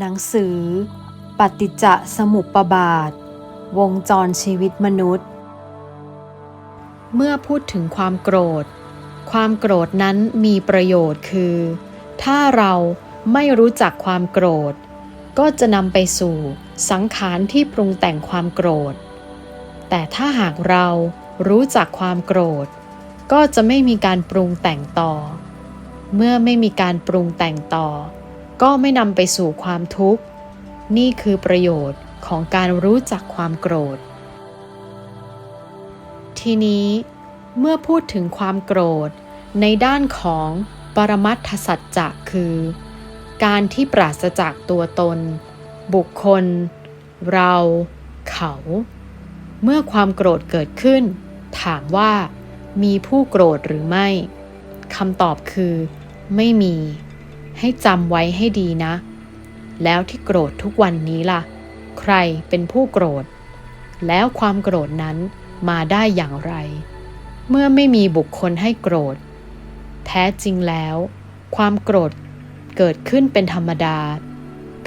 หนังสือ ปฏิจจสมุปบาท วงจรชีวิตมนุษย์ เมื่อพูดถึงความโกรธ ความโกรธนั้นมีประโยชน์คือ ถ้าเราไม่รู้จักความโกรธ ก็จะนำไปสู่สังขารที่ปรุงแต่งความโกรธ แต่ถ้าหากเรารู้จักความโกรธ ก็จะไม่มีการปรุงแต่งต่อ เมื่อไม่มีการปรุงแต่งต่อ ก็ไม่นำไปสู่ความทุกข์ นี่คือประโยชน์ของการรู้จักความโกรธ ทีนี้เมื่อพูดถึงความโกรธ ในด้านของปรมัตถสัจจะคือ การที่ปราศจากตัวตน บุคคล เรา เขา เมื่อความโกรธเกิดขึ้น ถามว่ามีผู้โกรธหรือไม่คำตอบคือ ไม่มี ให้จำไว้ให้ดีนะ แล้วที่โกรธทุกวันนี้ล่ะ ใครเป็นผู้โกรธ แล้วความโกรธนั้นมาได้อย่างไร เมื่อไม่มีบุคคลให้โกรธ แท้จริงแล้ว ความโกรธเกิดขึ้นเป็นธรรมดา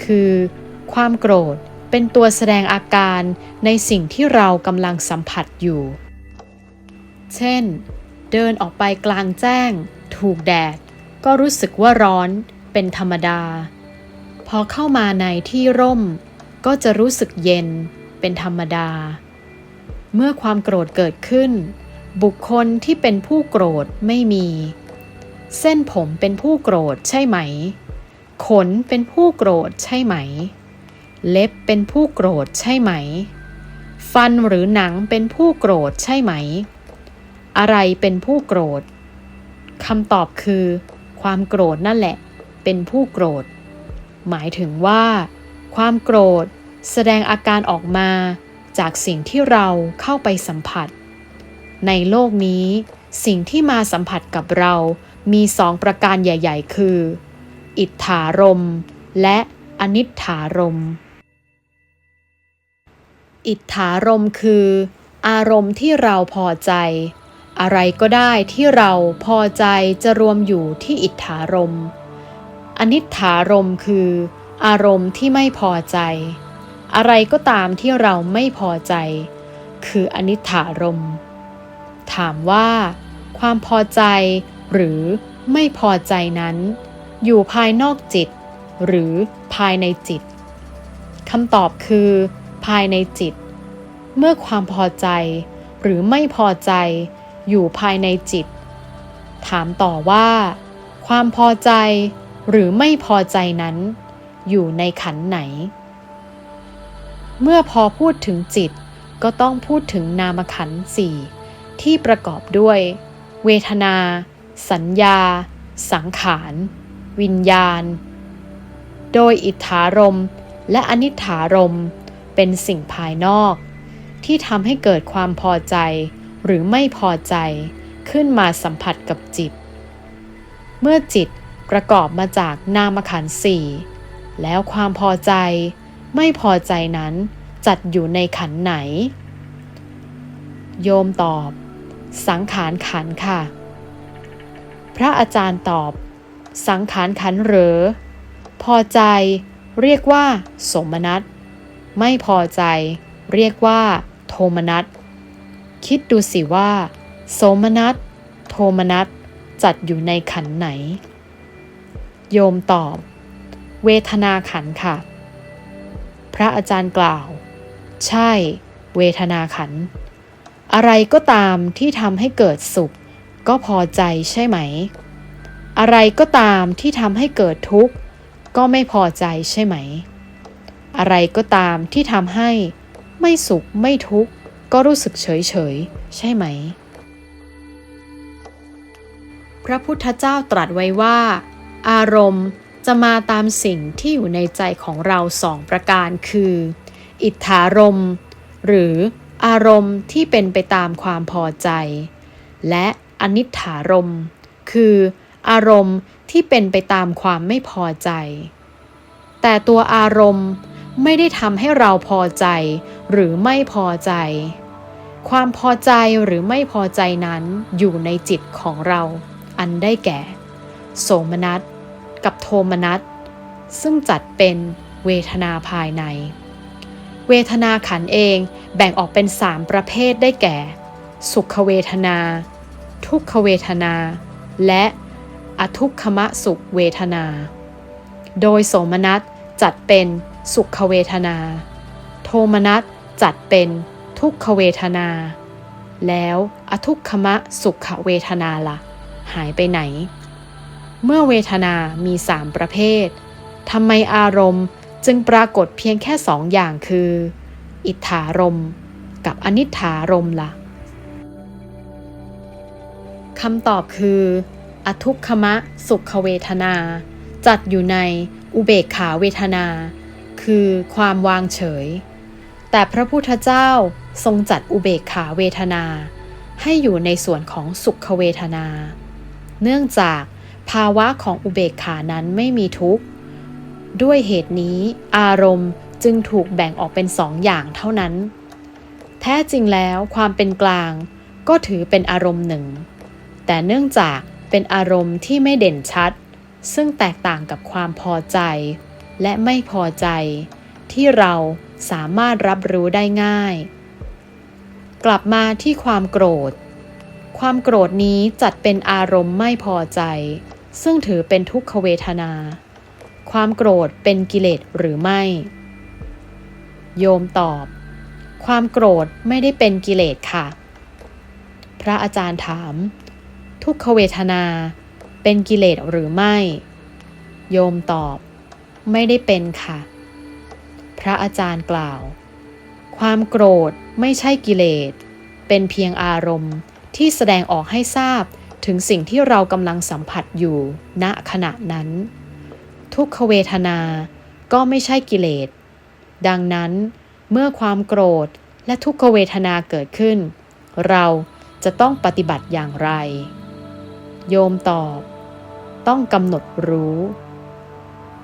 คือ ความโกรธเป็นตัวแสดงอาการในสิ่งที่เรากำลังสัมผัสอยู่ เช่น เดินออกไปกลางแจ้ง ถูกแดด ก็รู้สึกว่าร้อน เป็นธรรมดา พอเข้ามาในที่ร่ม ก็จะรู้สึกเย็นเป็นธรรมดา เมื่อความโกรธเกิดขึ้น บุคคลที่เป็นผู้โกรธไม่มี เส้นผมเป็นผู้โกรธใช่ไหม ขนเป็นผู้โกรธใช่ไหม เล็บเป็นผู้โกรธใช่ไหม ฟันหรือหนังเป็นผู้โกรธใช่ไหม อะไรเป็นผู้โกรธคำตอบคือ ความโกรธนั่นแหละ เป็นผู้โกรธ หมายถึงว่า ความโกรธแสดงอาการออกมาจากสิ่งที่เราเข้าไปสัมผัส ในโลกนี้ สิ่งที่มาสัมผัสกับเรามีสองประการใหญ่ ๆ คือ อิทธารม และอนิถารม อิทธารมคือ อารมณ์ที่เราพอใจ อะไรก็ได้ที่เราพอใจจะรวมอยู่ที่อิทธารมณ์ อนิถารมคือ อารมณ์ที่ไม่พอใจ อะไรก็ตามที่เราไม่พอใจ คืออนิถารม ถามว่า ความพอใจ หรือไม่พอใจนั้น อยู่ภายนอกจิต หรือภายในจิตคำตอบคือ ภายในจิต เมื่อความพอใจ หรือไม่พอใจ อยู่ภายในจิต ถามต่อว่า ความพอใจ หรือไม่พอใจนั้น อยู่ในขันไหน เมื่อพอพูดถึงจิตก็ต้องพูดถึงนามขันสี่ที่ประกอบด้วย เวทนา สัญญา สังขาร วิญญาณ โดยอิทธารมและอนิถารมเป็นสิ่งภายนอก ที่ทำให้เกิดความพอใจหรือไม่พอใจขึ้นมาสัมผัสกับจิต เมื่อจิต ประกอบมาจากนามขันธ์สี่แล้วความพอใจไม่พอใจนั้นจัดอยู่ในขันไหน โยมตอบ สังขารขันค่ะ พระอาจารย์ตอบ สังขารขันเหรอ พอใจเรียกว่า สมนัตไม่พอใจ เรียกว่า โทมนัสคิดดูสิว่า โสมนัสโทมนัสจัดอยู่ในขันไหน โยมตอบ เวทนาขันค่ะ พระอาจารย์กล่าว ใช่ เวทนาขัน อะไรก็ตามที่ทำให้เกิดสุข ก็พอใจใช่ไหม อะไรก็ตามที่ทำให้เกิดทุกข์ ก็ไม่พอใจใช่ไหม อะไรก็ตามที่ทำให้ไม่สุขไม่ทุกข์ ก็รู้สึกเฉยเฉยใช่ไหม พระพุทธเจ้าตรัสไว้ว่า อารมณ์จะมาตามสิ่งที่อยู่ในใจของเราสองประการคือ อิทธารมณ์หรืออารมณ์ที่เป็นไปตามความพอใจ และอนิถารมณ์คืออารมณ์ที่เป็นไปตามความไม่พอใจ แต่ตัวอารมณ์ไม่ได้ทำให้เราพอใจ หรือไม่พอใจ ความพอใจหรือไม่พอใจนั้นอยู่ในจิตของเรา อันได้แก่ โสมนัส กับโทมนัสซึ่งจัดเป็นเวทนาภายใน เวทนาขันเองแบ่งออกเป็นสามประเภทได้แก่ สุขเวทนา ทุกขเวทนา และอทุกขมะสุขเวทนา โดยโสมนัสจัดเป็นสุขเวทนา โทมนัสจัดเป็นทุกขเวทนา แล้วอทุกขมะสุขเวทนาละ่ะ หายไปไหน เมื่อเวทนามีสามประเภททำไมอารมณ์จึงปรากฏเพียงแค่สองอย่างคือ อิทธารมกับอนิถารมละ่ะคำตอบคือ อทุกขมะสุขเวทนา จัดอยู่ในอุเบกขาเวทนา คือความวางเฉย แต่พระพุทธเจ้าทรงจัดอุเบกขาเวทนา ให้อยู่ในส่วนของสุขเวทนา เนื่องจาก ภาวะของอุเบกขานั้นไม่มีทุกข์ ด้วยเหตุนี้อารมณ์จึงถูกแบ่งออกเป็นสองอย่างเท่านั้น แท้จริงแล้วความเป็นกลางก็ถือเป็นอารมณ์หนึ่ง แต่เนื่องจากเป็นอารมณ์ที่ไม่เด่นชัด ซึ่งแตกต่างกับความพอใจ และไม่พอใจ ที่เราสามารถรับรู้ได้ง่าย กลับมาที่ความโกรธ ความโกรธนี้จัดเป็นอารมณ์ไม่พอใจ ซึ่งถือเป็นทุกขเวทนา ความโกรธเป็นกิเลสหรือไม่ โยมตอบ ความโกรธไม่ได้เป็นกิเลสค่ะ พระอาจารย์ถาม ทุกขเวทนาเป็นกิเลสหรือไม่ โยมตอบ ไม่ได้เป็นค่ะ พระอาจารย์กล่าว ความโกรธไม่ใช่กิเลส เป็นเพียงอารมณ์ที่แสดงออกให้ทราบ ถึงสิ่งที่เรากำลังสัมผัสอยู่ณขณะนั้น ทุกขเวทนาก็ไม่ใช่กิเลส ดังนั้นเมื่อความโกรธและทุกขเวทนาเกิดขึ้น เราจะต้องปฏิบัติอย่างไร โยมตอบ ต้องกำหนดรู้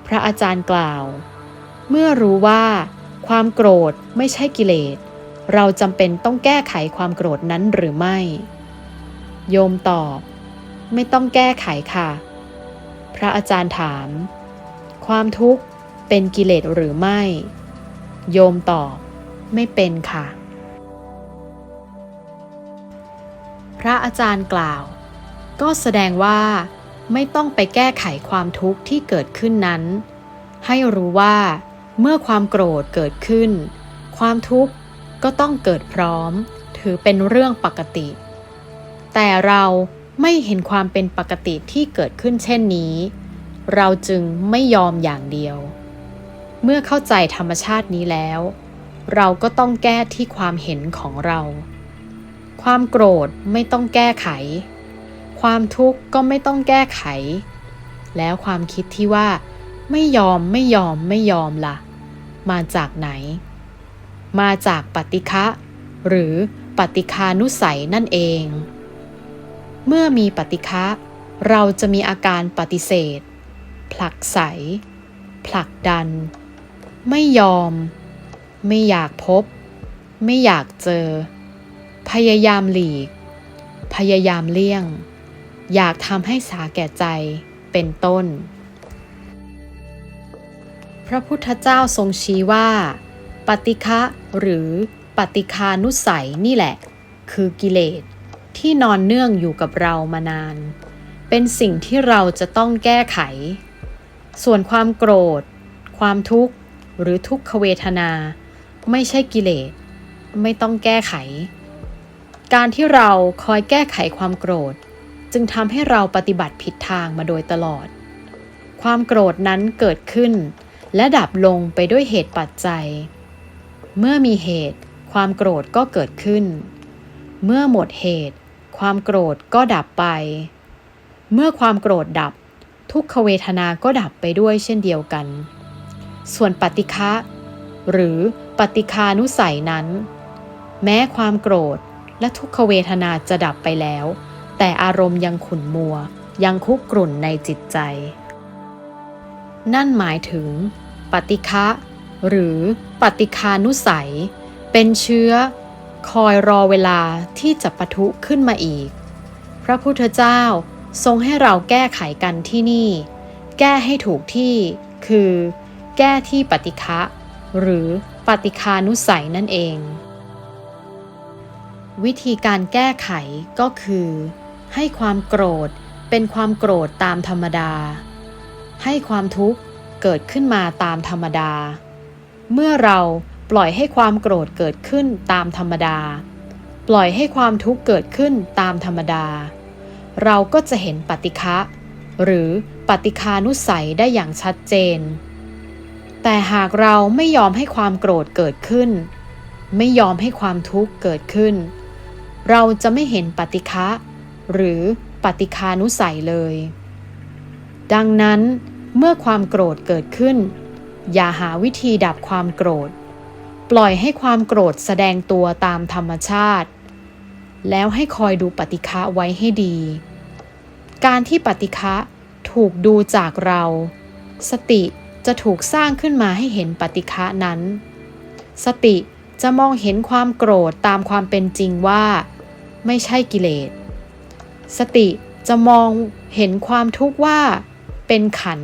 พระอาจารย์กล่าว เมื่อรู้ว่าความโกรธไม่ใช่กิเลส เราจำเป็นต้องแก้ไขความโกรธนั้นหรือไม่ โยมตอบ ไม่ต้องแก้ไขค่ะ พระอาจารย์ถาม ความทุกข์เป็นกิเลสหรือไม่ โยมตอบ ไม่เป็นค่ะ พระอาจารย์กล่าว ก็แสดงว่า ไม่ต้องไปแก้ไขความทุกข์ที่เกิดขึ้นนั้น ให้รู้ว่า เมื่อความโกรธเกิดขึ้น ความทุกข์ก็ต้องเกิดพร้อม ถือเป็นเรื่องปกติ แต่เราไม่เห็นความเป็นปกติที่เกิดขึ้นเช่นนี้ เราจึงไม่ยอมอย่างเดียว เมื่อเข้าใจธรรมชาตินี้แล้ว เราก็ต้องแก้ที่ความเห็นของเรา ความโกรธไม่ต้องแก้ไข ความทุกข์ก็ไม่ต้องแก้ไข แล้วความคิดที่ว่า ไม่ยอมไม่ยอมไม่ยอมละ่ะ มาจากไหน มาจากปฏิฆะหรือปฏิคานุสัยนั่นเอง เมื่อมีปฏิฆะเราจะมีอาการปฏิเสธ ผลักไสผลักดัน ไม่ยอม ไม่อยากพบ ไม่อยากเจอ พยายามหลีก พยายามเลี่ยง อยากทำให้สาแก่ใจ เป็นต้น พระพุทธเจ้าทรงชี้ว่า ปฏิฆะหรือปฏิคานุสัยนี่แหละ คือกิเลส ที่นอนเนื่องอยู่กับเรามานาน เป็นสิ่งที่เราจะต้องแก้ไข ส่วนความโกรธ ความทุกข์ หรือทุกขเวทนา ไม่ใช่กิเลส ไม่ต้องแก้ไข การที่เราคอยแก้ไขความโกรธ จึงทำให้เราปฏิบัติผิดทางมาโดยตลอด ความโกรธนั้นเกิดขึ้น และดับลงไปด้วยเหตุปัจจัย เมื่อมีเหตุ ความโกรธก็เกิดขึ้นเมื่อหมดเหตุ ความโกรธก็ดับไป เมื่อความโกรธดับ ทุกขเวทนาก็ดับไปด้วยเช่นเดียวกัน ส่วนปฏิฆะหรือปฏิคานุสัยนั้น แม้ความโกรธและทุกขเวทนาจะดับไปแล้ว แต่อารมณ์ยังขุ่นมัว ยังคุกกรุ่นในจิตใจ นั่นหมายถึง ปฏิฆะหรือปฏิคานุสัย เป็นเชื้อ คอยรอเวลาที่จะปะทุขึ้นมาอีก พระพุทธเจ้าทรงให้เราแก้ไขกันที่นี่ แก้ให้ถูกที่คือ แก้ที่ปฏิฆะหรือปฏิคานุสัยนั่นเอง วิธีการแก้ไขก็คือ ให้ความโกรธเป็นความโกรธตามธรรมดา ให้ความทุกข์เกิดขึ้นมาตามธรรมดา เมื่อเรา ปล่อยให้ความโกรธเกิดขึ้นตามธรรมดา ปล่อยให้ความทุกข์เกิดขึ้นตามธรรมดา เราก็จะเห็นปฏิฆะหรือปฏิคานุสัยได้อย่างชัดเจน แต่หากเราไม่ยอมให้ความโกรธเกิดขึ้น ไม่ยอมให้ความทุกข์เกิดขึ้น เราจะไม่เห็นปฏิฆะหรือปฏิคานุสัยเลย ดังนั้นเมื่อความโกรธเกิดขึ้น อย่าหาวิธีดับความโกรธ ปล่อยให้ความโกรธแสดงตัวตามธรรมชาติ แล้วให้คอยดูปฏิฆะไว้ให้ดี การที่ปฏิฆะถูกดูจากเรา สติจะถูกสร้างขึ้นมาให้เห็นปฏิฆะนั้น สติจะมองเห็นความโกรธตามความเป็นจริงว่า ไม่ใช่กิเลส สติจะมองเห็นความทุกข์ว่า เป็นขัน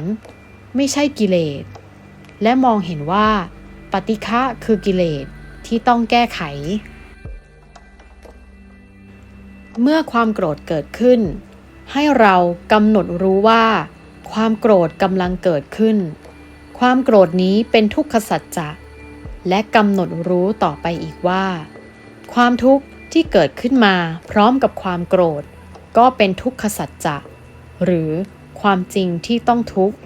ไม่ใช่กิเลส และมองเห็นว่า ปฏิฆะคือกิเลสที่ต้องแก้ไข เมื่อความโกรธเกิดขึ้น ให้เรากำหนดรู้ว่า ความโกรธกำลังเกิดขึ้น ความโกรธนี้เป็นทุกขสัจจะและกำหนดรู้ต่อไปอีกว่า ความทุกข์ที่เกิดขึ้นมาพร้อมกับความโกรธ ก็เป็นทุกขสัจจะหรือความจริงที่ต้องทุกข์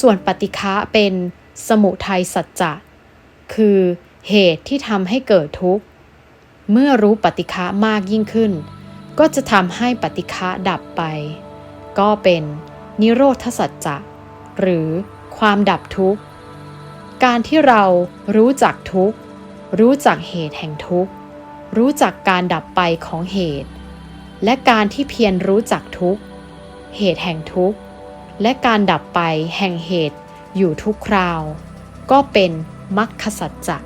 ส่วนปฏิฆะเป็นสมุทัยสัจจะ คือเหตุที่ทำให้เกิดทุกข์ เมื่อรู้ปฏิฆะมากยิ่งขึ้น ก็จะทำให้ปฏิฆะดับไป ก็เป็นนิโรธสัจจะหรือความดับทุกข์ การที่เรารู้จักทุกข์ รู้จักเหตุแห่งทุกข์ รู้จักการดับไปของเหตุ และการที่เพียรรู้จักทุกข์ เหตุแห่งทุกข์ และการดับไปแห่งเหตุอยู่ทุกคราว ก็เป็น มัคคสัจจะ